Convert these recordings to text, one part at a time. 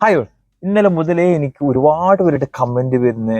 Hi ഇന്നലെ മുതലേ എനിക്ക് ഒരുപാട് പേരുടെ കമന്റ് വരുന്ന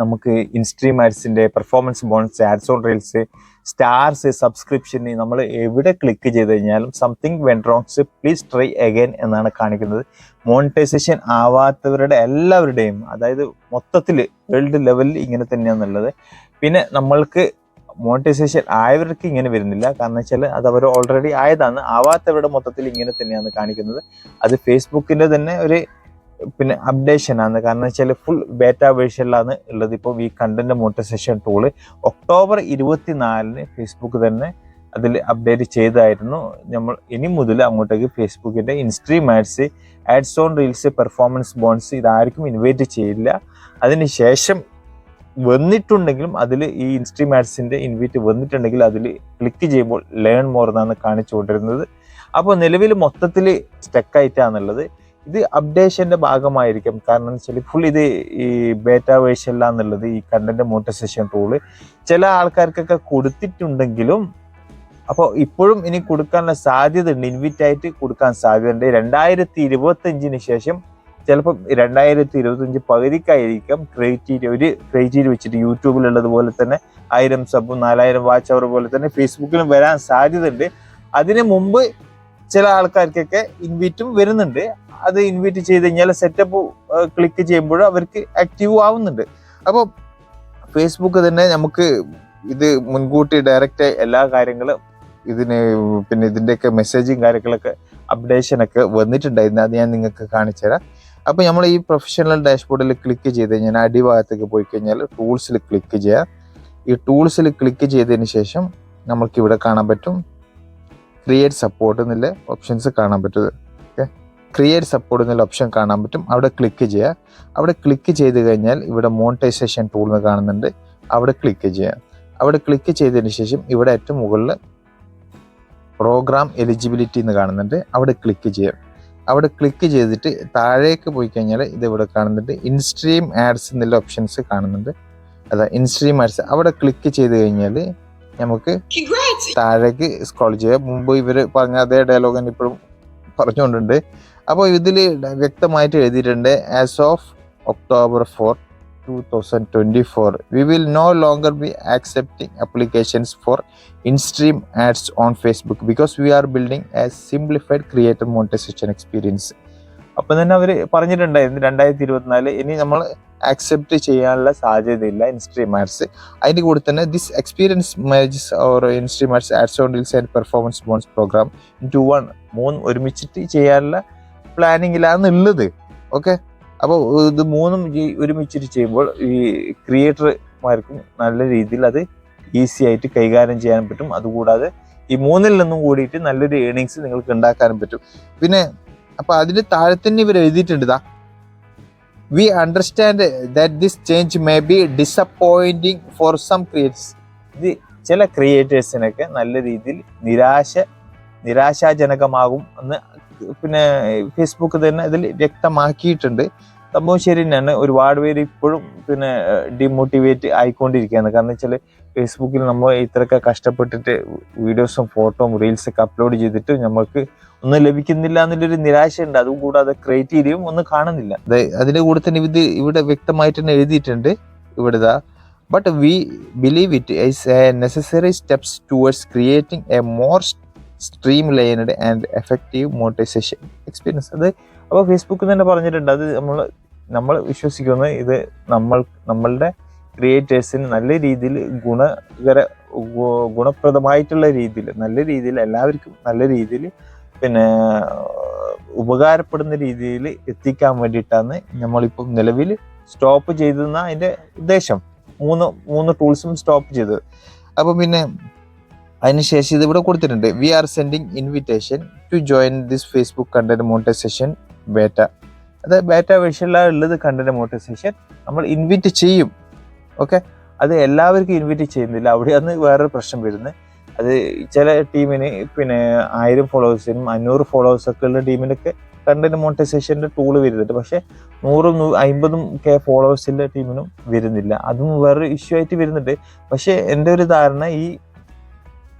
നമുക്ക് instream ആഡ്സിന്റെ performance bonus ads on reels stars subscription നമ്മൾ എവിടെ ക്ലിക്ക് ചെയ്ത് കഴിഞ്ഞാലും something went wrong please try again എന്നാണ് കാണിക്കുന്നത്. മോണിറ്റൈസേഷൻ ആവാത്തവരുടെ എല്ലാവരുടെയും അതായത് മൊത്തത്തിൽ വേൾഡ് ലെവലിൽ ഇങ്ങനെ തന്നെയാണെന്നുള്ളത് പിന്നെ നമ്മൾക്ക് മോണിറ്റൈസേഷൻ ആയവർക്ക് ഇങ്ങനെ വരുന്നില്ല. കാരണം വെച്ചാൽ അത് അവർ ഓൾറെഡി ആയതാണ്. ആവാത്തവരുടെ മൊത്തത്തിൽ ഇങ്ങനെ തന്നെയാണ് കാണിക്കുന്നത്. അത് ഫേസ്ബുക്കിന്റെ തന്നെ ഒരു പിന്നെ അപ്ഡേഷൻ ആണ്. കാരണം വെച്ചാൽ ഫുൾ ബേറ്റ വേർഷനിലാണ് ഉള്ളത് ഇപ്പോൾ ഈ കണ്ടന്റ് മോണിറ്റൈസേഷൻ ടൂൾ ഒക്ടോബർ ഇരുപത്തിനാലിന് ഫേസ്ബുക്ക് തന്നെ അതിൽ അപ്ഡേറ്റ് ചെയ്തായിരുന്നു. നമ്മൾ ഇനി മുതൽ അങ്ങോട്ടേക്ക് ഫേസ്ബുക്കിന്റെ instream ads ads on reels performance bonus ഇതാർക്കും invite ചെയ്യില്ല. അതിന് ശേഷം വന്നിട്ടുണ്ടെങ്കിലും അതിൽ ഈ ഇൻസ്ട്രീം മാത്സിന്റെ ഇൻവൈറ്റ് വന്നിട്ടുണ്ടെങ്കിൽ അതിൽ ക്ലിക്ക് ചെയ്യുമ്പോൾ ലേൺ മോർ എന്നാണ് കാണിച്ചുകൊണ്ടിരുന്നത് അപ്പോൾ നിലവിൽ മൊത്തത്തിൽ സ്റ്റക്കായിട്ടാണുള്ളത് ഇത് അപ്ഡേഷന്റെ ഭാഗമായിരിക്കും. കാരണം എന്ന് വെച്ചാൽ ഫുൾ ഇത് ഈ ബേറ്റ എന്നുള്ളത് ഈ കണ്ടന്റ് മോട്ടസേഷൻ ടൂൾ ചില ആൾക്കാർക്കൊക്കെ കൊടുത്തിട്ടുണ്ടെങ്കിലും അപ്പോൾ ഇപ്പോഴും ഇനി കൊടുക്കാനുള്ള സാധ്യത ഉണ്ട് ഇൻവിറ്റ് ആയിട്ട് കൊടുക്കാൻ സാധ്യതയുണ്ട്. രണ്ടായിരത്തി ഇരുപത്തഞ്ചിന് ശേഷം ചിലപ്പോൾ രണ്ടായിരത്തി ഇരുപത്തഞ്ച് പകുതിക്കായിരിക്കും ക്രൈറ്റീരിയ ഒരു ക്രൈറ്റീരിയ വെച്ചിട്ട് യൂട്യൂബിലുള്ളത് പോലെ തന്നെ ആയിരം സബും നാലായിരം വാച്ച് അവർ പോലെ തന്നെ ഫേസ്ബുക്കിലും വരാൻ സാധ്യതയുണ്ട്. അതിന് മുമ്പ് ചില ആൾക്കാർക്കൊക്കെ ഇൻവൈറ്റും വരുന്നുണ്ട്. അത് ഇൻവൈറ്റ് ചെയ്ത് കഴിഞ്ഞാൽ സെറ്റപ്പ് ക്ലിക്ക് ചെയ്യുമ്പോൾ അവർക്ക് ആക്റ്റീവ് ആവുന്നുണ്ട്. അപ്പോൾ ഫേസ്ബുക്ക് തന്നെ നമുക്ക് ഇത് മുൻകൂട്ടി ഡയറക്റ്റ് എല്ലാ കാര്യങ്ങളും ഇതിന് പിന്നെ ഇതിന്റെയൊക്കെ മെസ്സേജും കാര്യങ്ങളൊക്കെ അപ്ഡേഷനൊക്കെ വന്നിട്ടുണ്ടായിരുന്നു. അത് ഞാൻ നിങ്ങൾക്ക് കാണിച്ചു തരാം അപ്പോൾ നമ്മൾ ഈ പ്രൊഫഷണൽ ഡാഷ്ബോർഡിൽ ക്ലിക്ക് ചെയ്ത് കഴിഞ്ഞാൽ അടിഭാഗത്തേക്ക് പോയി കഴിഞ്ഞാൽ ടൂൾസിൽ ക്ലിക്ക് ചെയ്യുക ഈ ടൂൾസിൽ ക്ലിക്ക് ചെയ്തതിന് ശേഷം നമുക്ക് ഇവിടെ കാണാൻ പറ്റും ക്രിയേറ്റ് സപ്പോർട്ട് എന്നുള്ള ഓപ്ഷൻസ് കാണാൻ പറ്റും. ഓക്കെ ക്രിയേറ്റ് സപ്പോർട്ട് എന്നുള്ള ഓപ്ഷൻ കാണാൻ പറ്റും. അവിടെ ക്ലിക്ക് ചെയ്യുക അവിടെ ക്ലിക്ക് ചെയ്ത് കഴിഞ്ഞാൽ ഇവിടെ മോണിറ്റൈസേഷൻ ടൂൾ എന്ന് കാണുന്നുണ്ട്. അവിടെ ക്ലിക്ക് ചെയ്യുക അവിടെ ക്ലിക്ക് ചെയ്തതിന് ശേഷം ഇവിടെ ഏറ്റവും മുകളിൽ പ്രോഗ്രാം എലിജിബിലിറ്റി എന്ന് കാണുന്നുണ്ട്. അവിടെ ക്ലിക്ക് ചെയ്യുക അവിടെ ക്ലിക്ക് ചെയ്തിട്ട് താഴേക്ക് പോയി കഴിഞ്ഞാൽ ഇത് ഇവിടെ കാണുന്നുണ്ട്. ഇൻസ്ട്രീം ആഡ്സ് എന്നുള്ള ഓപ്ഷൻസ് കാണുന്നുണ്ട്. അതാ ഇൻസ്ട്രീം ആഡ്സ് അവിടെ ക്ലിക്ക് ചെയ്ത് കഴിഞ്ഞാൽ നമുക്ക് താഴേക്ക് സ്ക്രോൾ ചെയ്യാം. മുമ്പ് ഇവർ പറഞ്ഞ അതേ ഡയലോഗ് തന്നെ ഇപ്പോഴും പറഞ്ഞുകൊണ്ടുണ്ട്. അപ്പോൾ ഇതിൽ വ്യക്തമായിട്ട് എഴുതിയിട്ടുണ്ട് as of October four two we will no longer be accepting applications for in stream ads on Facebook because we are building a simplified a monetization experience. അപ്പം തന്നെ അവർ പറഞ്ഞിട്ടുണ്ടായിരുന്നു രണ്ടായിരത്തി ഇരുപത്തിനാല് ഇനി നമ്മൾ ആക്സെപ്റ്റ് ചെയ്യാനുള്ള സാധ്യതയില്ല ഇൻസ്ട്രീം ആഡ്സ് അതിന്റെ കൂടെ തന്നെ this experience merges or instream ads ads on reels and performance bonus program to one മൂന്ന് ഒരുമിച്ചിട്ട് ചെയ്യാനുള്ള പ്ലാനിങ്ങിലാണ് ഉള്ളത്. ഓക്കെ അപ്പോൾ ഇത് മൂന്നും ഒരുമിച്ചിട്ട് ചെയ്യുമ്പോൾ ഈ ക്രിയേറ്റർമാർക്കും നല്ല രീതിയിൽ അത് ഈസി ആയിട്ട് കൈകാര്യം ചെയ്യാൻ പറ്റും. അതുകൂടാതെ ഈ മൂന്നിൽ നിന്നും കൂടിയിട്ട് നല്ലൊരു ഏണിങ്സ് നിങ്ങൾക്ക് ഉണ്ടാക്കാനും പറ്റും. പിന്നെ അപ്പോൾ അതിന് താഴെ തന്നെ ഇവർ എഴുതിയിട്ടുണ്ട് ഇതാ. We understand that this change may be disappointing for some creates ഇത് ചില ക്രിയേറ്റേഴ്സിനൊക്കെ നല്ല രീതിയിൽ നിരാശ നിരാശാജനകമാകും എന്ന് പിന്നെ ഫേസ്ബുക്ക് തന്നെ ഇതിൽ വ്യക്തമാക്കിയിട്ടുണ്ട്. സംഭവം ശരി തന്നെയാണ്. ഒരുപാട് പേര് ഇപ്പോഴും പിന്നെ ഡിമോട്ടിവേറ്റ് ആയിക്കൊണ്ടിരിക്കുകയാണ്. കാരണം വെച്ചാൽ ഫേസ്ബുക്കിൽ നമ്മൾ ഇത്രയൊക്കെ കഷ്ടപ്പെട്ടിട്ട് വീഡിയോസും ഫോട്ടോയും റീൽസൊക്കെ അപ്ലോഡ് ചെയ്തിട്ട് നമുക്ക് ഒന്നും ലഭിക്കുന്നില്ല എന്നുള്ളൊരു നിരാശയുണ്ട്. അതും കൂടാതെ ക്രൈറ്റീരിയയും ഒന്നും കാണുന്നില്ല. അതിന്റെ കൂടെ തന്നെ ഇത് ഇവിടെ വ്യക്തമായിട്ട് തന്നെ എഴുതിയിട്ടുണ്ട്. ഇവിടെ but we believe it is a necessary steps towards creating a more streamlined and effective monetization experience അത് അപ്പോൾ ഫേസ്ബുക്കിൽ തന്നെ പറഞ്ഞിട്ടുണ്ട്. അത് നമ്മൾ നമ്മൾ വിശ്വസിക്കുന്നത് ഇത് നമ്മൾ നമ്മളുടെ ക്രിയേറ്റേഴ്സിന് നല്ല രീതിയിൽ ഗുണകര ഗുണപ്രദമായിട്ടുള്ള രീതിയിൽ നല്ല രീതിയിൽ എല്ലാവർക്കും നല്ല രീതിയിൽ പിന്നെ ഉപകാരപ്പെടുന്ന രീതിയിൽ എത്തിക്കാൻ വേണ്ടിയിട്ടാണ് നമ്മളിപ്പം നിലവിൽ സ്റ്റോപ്പ് ചെയ്തെന്ന അതിന്റെ ഉദ്ദേശം. മൂന്ന് മൂന്ന് ടൂൾസും സ്റ്റോപ്പ് ചെയ്തത്. അപ്പം പിന്നെ അതിനുശേഷം ഇത് ഇവിടെ കൊടുത്തിട്ടുണ്ട്. We are sending invitation to join this Facebook content monetisation beta അത് ബേറ്റ വേർഷനിലാണ് ഉള്ളത് കണ്ടന്റ് മോണിറ്റൈസേഷൻ നമ്മൾ ഇൻവിറ്റ് ചെയ്യും. ഓക്കെ അത് എല്ലാവർക്കും ഇൻവിറ്റ് ചെയ്യുന്നില്ല. അവിടെയാണ് വേറൊരു പ്രശ്നം വരുന്നത്. അത് ചില ടീമിന് പിന്നെ ആയിരം ഫോളോവേഴ്സിനും അഞ്ഞൂറ് ഫോളോവേഴ്സ് ഒക്കെ ഉള്ള ടീമിനൊക്കെ കണ്ടന്റ് മോണിറ്റൈസേഷന്റെ ടൂൾ വരുന്നുണ്ട്. പക്ഷേ നൂറും അമ്പതും കെ ഫോളോവേഴ്സിന്റെ ടീമിനും വരുന്നില്ല. അതും വേറൊരു ഇഷ്യൂ ആയിട്ട് വരുന്നുണ്ട്. പക്ഷേ എന്റെ ഒരു ധാരണ ഈ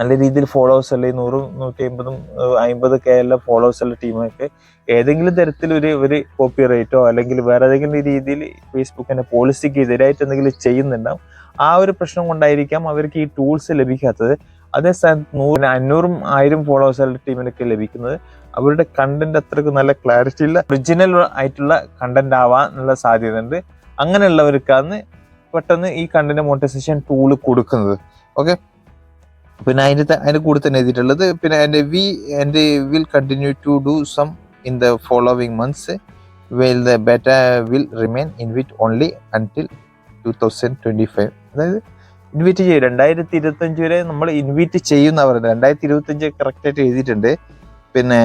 നല്ല രീതിയിൽ ഫോളോവേഴ്സ് അല്ലെങ്കിൽ നൂറും നൂറ്റി അമ്പതും അമ്പത് കെ എല്ലാം ഫോളോവേഴ്സ് ഉള്ള ടീമൊക്കെ ഏതെങ്കിലും തരത്തിൽ ഒരു ഒരു കോപ്പി റേറ്റോ അല്ലെങ്കിൽ വേറെ ഏതെങ്കിലും രീതിയിൽ ഫേസ്ബുക്കിന്റെ പോളിസിക്ക് എതിരായിട്ട് എന്തെങ്കിലും ചെയ്യുന്നുണ്ടാവും ആ ഒരു പ്രശ്നം കൊണ്ടായിരിക്കാം അവർക്ക് ഈ ടൂൾസ് ലഭിക്കാത്തത്. അതേ സ്ഥാനത്ത് നൂറിന് അഞ്ഞൂറും ആയിരം ഫോളോവേഴ്സ് ഉള്ള ടീമിനൊക്കെ ലഭിക്കുന്നത് അവരുടെ കണ്ടന്റ് അത്രയ്ക്ക് നല്ല ക്ലാരിറ്റി ഉള്ള ഒറിജിനൽ ആയിട്ടുള്ള കണ്ടന്റ് ആവാനുള്ള സാധ്യത ഉണ്ട് അങ്ങനെയുള്ളവർക്കാണ് പെട്ടെന്ന് ഈ കണ്ടന്റ് മോണിറ്റൈസേഷൻ ടൂൾ കൊടുക്കുന്നത്. ഓക്കെ പിന്നെ അതിന് അതിന് കൂടെ തന്നെ എഴുതിയിട്ടുള്ളത് പിന്നെ എന്റെ വി എന്റെ will continue to do some in the following months well the beta will remain invite only until two thousand twenty five അതായത് ഇൻവിറ്റ് ചെയ്യും. രണ്ടായിരത്തി ഇരുപത്തഞ്ച് വരെ നമ്മൾ ഇൻവിറ്റ് ചെയ്യുന്ന പറയുന്നത് രണ്ടായിരത്തി ഇരുപത്തഞ്ച് കറക്റ്റായിട്ട് എഴുതിയിട്ടുണ്ട്. പിന്നെ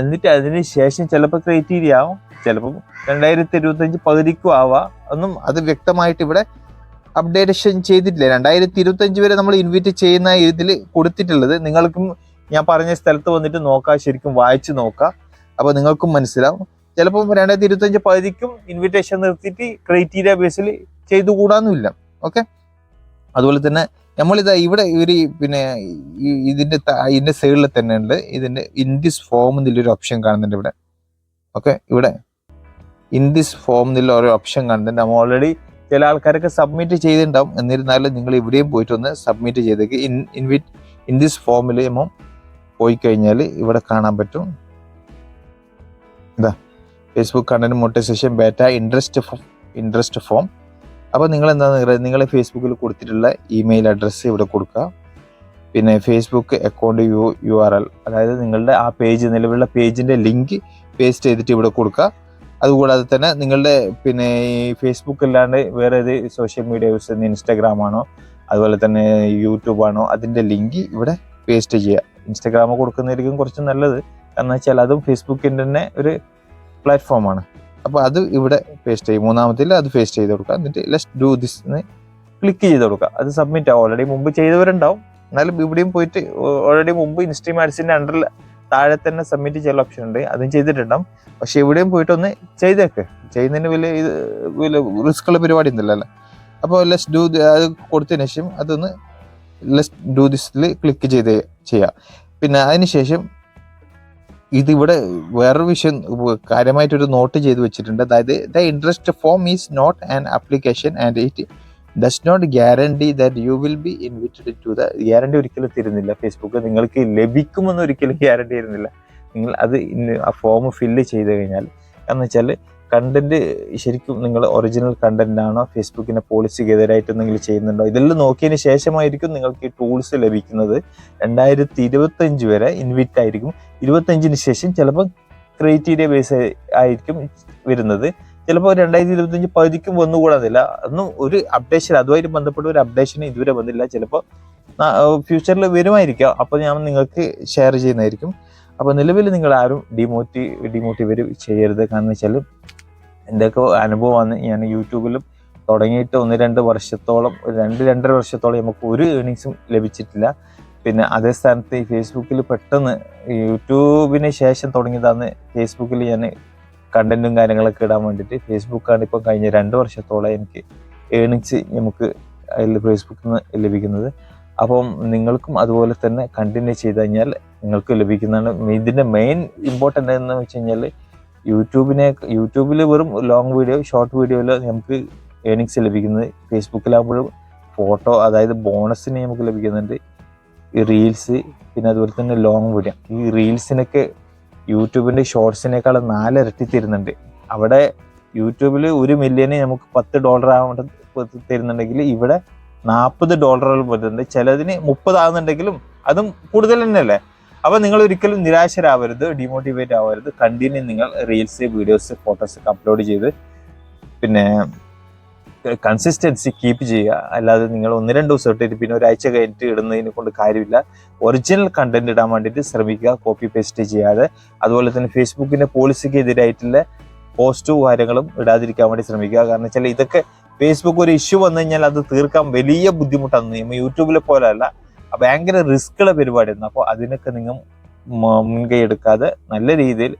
എന്നിട്ട് അതിന് ശേഷം ചിലപ്പോൾ ക്രൈറ്റീരിയ ആവും. ചിലപ്പം രണ്ടായിരത്തി ഇരുപത്തഞ്ച് പകുതിക്കും ആവാം. ഒന്നും അത് വ്യക്തമായിട്ട് ഇവിടെ അപ്ഡേഷൻ ചെയ്തിട്ടില്ല. രണ്ടായിരത്തി ഇരുപത്തഞ്ച് വരെ നമ്മൾ ഇൻവൈറ്റ് ചെയ്യുന്ന ഇതിൽ കൊടുത്തിട്ടുള്ളത് നിങ്ങൾക്കും ഞാൻ പറഞ്ഞ സ്ഥലത്ത് വന്നിട്ട് നോക്കാം ശരിക്കും വായിച്ച് നോക്കാം. അപ്പോൾ നിങ്ങൾക്കും മനസ്സിലാവും. ചിലപ്പം രണ്ടായിരത്തി ഇരുപത്തഞ്ച് പകുതിക്കും ഇൻവിറ്റേഷൻ നിർത്തിയിട്ട് ക്രൈറ്റീരിയ ബേസിൽ ചെയ്തു കൂടാന്നുമില്ല. ഓക്കെ അതുപോലെ തന്നെ നമ്മളിതാ ഇവിടെ ഒരു പിന്നെ ഇതിന്റെ ഇതിന്റെ സൈഡിൽ തന്നെ ഉണ്ട്. ഇതിന്റെ ഇൻ ദിസ് ഫോം എന്നുള്ളൊരു ഓപ്ഷൻ കാണുന്നുണ്ട് ഇവിടെ. ഓക്കെ ഇവിടെ. ഇൻ ദിസ് ഫോം എന്നുള്ള ഓപ്ഷൻ കാണുന്നുണ്ട്. നമ്മൾ ഓൾറെഡി ചില ആൾക്കാരൊക്കെ സബ്മിറ്റ് ചെയ്തിട്ടുണ്ടാവും എന്നിരുന്നാലും നിങ്ങൾ ഇവിടെയും പോയിട്ട് ഒന്ന് സബ്മിറ്റ് ചെയ്തേക്ക്. ഇൻ ഇൻവിറ്റ് ഇൻ ദിസ് നമ്മൾ പോയി കഴിഞ്ഞാൽ ഇവിടെ കാണാൻ പറ്റും. എന്താ Facebook content monetization beta interest interest form അപ്പോൾ നിങ്ങൾ എന്താണെന്ന് നിങ്ങൾ ഫേസ്ബുക്കിൽ കൊടുത്തിട്ടുള്ള ഇമെയിൽ അഡ്രസ്സ് ഇവിടെ കൊടുക്കുക. പിന്നെ Facebook account U U R L അതായത് നിങ്ങളുടെ ആ പേജ് നിലവിലുള്ള പേജിന്റെ ലിങ്ക് പേസ്റ്റ് ചെയ്തിട്ട് ഇവിടെ കൊടുക്കുക. അതുകൂടാതെ തന്നെ നിങ്ങളുടെ പിന്നെ ഈ ഫേസ്ബുക്ക് അല്ലാണ്ട് വേറെ ഏത് സോഷ്യൽ മീഡിയ യൂസ് ചെയ്യുന്ന ഇൻസ്റ്റാഗ്രാം ആണോ അതുപോലെ തന്നെ യൂട്യൂബ് ആണോ അതിന്റെ ലിങ്ക് ഇവിടെ പേസ്റ്റ് ചെയ്യുക. ഇൻസ്റ്റാഗ്രാം കൊടുക്കുന്നതായിരിക്കും കുറച്ച് നല്ലത്. എന്ന് വെച്ചാൽ അതും ഫേസ്ബുക്കിന്റെ തന്നെ ഒരു പ്ലാറ്റ്ഫോമാണ് അപ്പോൾ അത് ഇവിടെ പേസ്റ്റ് ചെയ്യും മൂന്നാമത്തിൽ അത് പേസ്റ്റ് ചെയ്ത് കൊടുക്കുക. എന്നിട്ട് ലെസ്റ്റ് ഡു ദിസ് എന്ന് ക്ലിക്ക് ചെയ്ത് കൊടുക്കുക. അത് സബ്മിറ്റ് ആവും ഓൾറെഡി മുമ്പ് ചെയ്തവരുണ്ടാവും. എന്നാലും ഇവിടെയും പോയിട്ട് ഓൾറെഡി മുമ്പ് ഇൻസ്റ്റീം ആഡ്സിന്റെ അണ്ടറിൽ താഴെ തന്നെ സബ്മിറ്റ് ചെയ്യാൻ ഓപ്ഷൻ ഉണ്ട്. അതും ചെയ്തിട്ടുണ്ടാവും. പക്ഷെ എവിടെയും പോയിട്ട് ഒന്ന് ചെയ്തേക്ക്. ചെയ്യുന്നതിന് വലിയ ഇത് വലിയ റിസ്ക് ഉള്ള പരിപാടി ഒന്നുമില്ല അല്ലേ? അപ്പോൾ ലെസ് ഡു അത് കൊടുത്തതിന് ശേഷം അതൊന്ന് ലെസ് ഡു ദിസിൽ ക്ലിക്ക് ചെയ്ത് ചെയ്യുക പിന്നെ അതിനുശേഷം ഇതിവിടെ വേറൊരു വിഷയം കാര്യമായിട്ടൊരു നോട്ട് ചെയ്ത് വെച്ചിട്ടുണ്ട്. അതായത് the interest form is not an application and it does not guarantee that you will be invited to the guarantee ഒരിക്കലും തരുന്നില്ല. ഫേസ്ബുക്ക് നിങ്ങൾക്ക് ലഭിക്കുമെന്ന് ഒരിക്കലും ഗ്യാരണ്ടി തരുന്നില്ല. നിങ്ങൾ അത് ഇന്ന് ആ ഫോം ഫില്ല് ചെയ്ത് കഴിഞ്ഞാൽ എന്ന് വെച്ചാൽ കണ്ടന്റ് ശരിക്കും നിങ്ങൾ ഒറിജിനൽ കണ്ടന്റ് ആണോ ഫേസ്ബുക്കിന്റെ പോളിസിക്ക് എതിരായിട്ട് എന്തെങ്കിലും ചെയ്യുന്നുണ്ടോ ഇതെല്ലാം നോക്കിയതിന് ശേഷമായിരിക്കും നിങ്ങൾക്ക് ഈ ടൂൾസ് ലഭിക്കുന്നത്. രണ്ടായിരത്തി ഇരുപത്തഞ്ച് വരെ ഇൻവിറ്റ് ആയിരിക്കും. ഇരുപത്തഞ്ചിന് ശേഷം ചിലപ്പോൾ ക്രൈറ്റീരിയ ബേസ് ആയിരിക്കും വരുന്നത്. ചിലപ്പോൾ രണ്ടായിരത്തി ഇരുപത്തഞ്ച് പകുതിക്കും വന്നുകൂടാതില്ല ഒന്നും ഒരു അപ്ഡേഷൻ അതുമായിട്ട് ബന്ധപ്പെട്ട ഒരു അപ്ഡേഷൻ ഇതുവരെ വന്നില്ല. ചിലപ്പോൾ ഫ്യൂച്ചറിൽ വരുമായിരിക്കാം. അപ്പോൾ ഞാൻ നിങ്ങൾക്ക് ഷെയർ ചെയ്യുന്നതായിരിക്കും. അപ്പോൾ നിലവിൽ നിങ്ങൾ ആരും ഡിമോട്ടി ഡിമോട്ടിവേറ്റ് ചെയ്യരുത്. കാരണം വെച്ചാൽ എന്റെയൊക്കെ അനുഭവമാണ് ഞാൻ യൂട്യൂബിലും തുടങ്ങിയിട്ട് ഒന്ന് രണ്ട് വർഷത്തോളം രണ്ട് രണ്ടര വർഷത്തോളം നമുക്ക് ഒരു ഏണിങ്സും ലഭിച്ചിട്ടില്ല. പിന്നെ അതേ സ്ഥാനത്ത് ഫേസ്ബുക്കിൽ പെട്ടെന്ന് യൂട്യൂബിന് ശേഷം തുടങ്ങിയതാണ് ഫേസ്ബുക്കിൽ ഞാൻ കണ്ടന്റും കാര്യങ്ങളൊക്കെ ഇടാൻ വേണ്ടിയിട്ട് ഫേസ്ബുക്കാണ് ഇപ്പം കഴിഞ്ഞ രണ്ട് വർഷത്തോളം എനിക്ക് ഏണിങ്സ് നമുക്ക് അതിൽ ഫേസ്ബുക്കിൽ നിന്ന് ലഭിക്കുന്നത്. അപ്പം നിങ്ങൾക്കും അതുപോലെ തന്നെ കണ്ടിന്യൂ ചെയ്ത് കഴിഞ്ഞാൽ നിങ്ങൾക്ക് ലഭിക്കുന്നതാണ് ഇതിന്റെ മെയിൻ ഇമ്പോർട്ടന്റ് എന്ന് വെച്ച് കഴിഞ്ഞാൽ യൂട്യൂബിനെ യൂട്യൂബിൽ വെറും ലോങ് വീഡിയോ ഷോർട്ട് വീഡിയോയിൽ നമുക്ക് ഏണിങ്സ് ലഭിക്കുന്നത് ഫേസ്ബുക്കിലാകുമ്പോഴും ഫോട്ടോ അതായത് ബോണസിന് നമുക്ക് ലഭിക്കുന്നുണ്ട്. ഈ റീൽസ് പിന്നെ അതുപോലെ തന്നെ ലോങ് വീഡിയോ ഈ റീൽസിനൊക്കെ യൂട്യൂബിന്റെ ഷോർട്സിനേക്കാളും നാലിരട്ടി തരുന്നുണ്ട് അവിടെ യൂട്യൂബിൽ ഒരു മില്യന് നമുക്ക് പത്ത് ഡോളർ ആവേണ്ട തരുന്നുണ്ടെങ്കിൽ ഇവിടെ നാൽപ്പത് ഡോളറുകൾ വരുന്നുണ്ട് ചിലതിന് മുപ്പതാകുന്നുണ്ടെങ്കിലും അതും കൂടുതൽ തന്നെയല്ലേ? അപ്പോൾ നിങ്ങൾ ഒരിക്കലും നിരാശരാവരുത് ഡിമോട്ടിവേറ്റ് ആവരുത്. കണ്ടിന്യൂ നിങ്ങൾ റീൽസ് വീഡിയോസ് ഫോട്ടോസ് ഒക്കെ അപ്ലോഡ് ചെയ്ത് പിന്നെ കൺസിസ്റ്റൻസി കീപ്പ് ചെയ്യുക. അല്ലാതെ നിങ്ങൾ ഒന്ന് രണ്ട് ദിവസം ഇട്ടിട്ട് പിന്നെ ഒരാഴ്ച കഴിഞ്ഞിട്ട് ഇടുന്നതിനെ കൊണ്ട് കാര്യമില്ല. ഒറിജിനൽ കണ്ടന്റ് ഇടാൻ വേണ്ടിയിട്ട് ശ്രമിക്കുക കോപ്പി പേസ്റ്റ് ചെയ്യാതെ. അതുപോലെ തന്നെ ഫേസ്ബുക്കിന്റെ പോളിസിക്ക് എതിരായിട്ടുള്ള പോസ്റ്റും കാര്യങ്ങളും ഇടാതിരിക്കാൻ വേണ്ടി ശ്രമിക്കുക. കാരണം വെച്ചാൽ ഇതൊക്കെ ഫേസ്ബുക്ക് ഒരു ഇഷ്യൂ വന്നു കഴിഞ്ഞാൽ അത് തീർക്കാൻ വലിയ ബുദ്ധിമുട്ടാണ്. നമ്മൾ യൂട്യൂബിലെ പോലെ അല്ല ഭയങ്കര റിസ്ക്കുള്ള പരിപാടിയാണ്. അപ്പോൾ അതിനൊക്കെ നിങ്ങൾ മുൻകൈ എടുക്കാതെ നല്ല രീതിയിൽ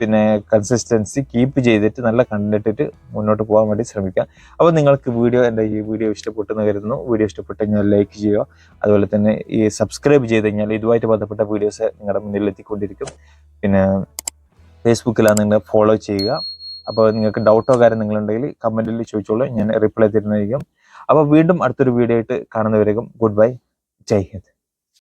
പിന്നെ കൺസിസ്റ്റൻസി കീപ്പ് ചെയ്തിട്ട് നല്ല കണ്ടിട്ടിട്ട് മുന്നോട്ട് പോകാൻ വേണ്ടി ശ്രമിക്കുക അപ്പോൾ നിങ്ങൾക്ക് വീഡിയോ എന്റെ ഈ വീഡിയോ ഇഷ്ടപ്പെട്ടെന്ന് കരുതുന്നു. വീഡിയോ ഇഷ്ടപ്പെട്ട് കഴിഞ്ഞാൽ ലൈക്ക് ചെയ്യുക. അതുപോലെ തന്നെ ഈ സബ്സ്ക്രൈബ് ചെയ്ത് കഴിഞ്ഞാൽ ഇതുമായിട്ട് ബന്ധപ്പെട്ട വീഡിയോസ് നിങ്ങളുടെ മുന്നിൽ എത്തിക്കൊണ്ടിരിക്കും. പിന്നെ ഫേസ്ബുക്കിലാണ് നിങ്ങൾ ഫോളോ ചെയ്യുക. അപ്പോൾ നിങ്ങൾക്ക് ഡൗട്ടോ കാര്യം നിങ്ങളുണ്ടെങ്കിൽ കമന്റിൽ ചോദിച്ചോളൂ. ഞാൻ റിപ്ലൈ തരുന്നതായിരിക്കും. അപ്പോൾ വീണ്ടും അടുത്തൊരു വീഡിയോ ആയിട്ട് കാണുന്നവരേക്കും ഗുഡ് ബൈ ജയ് ഹിന്ദ്.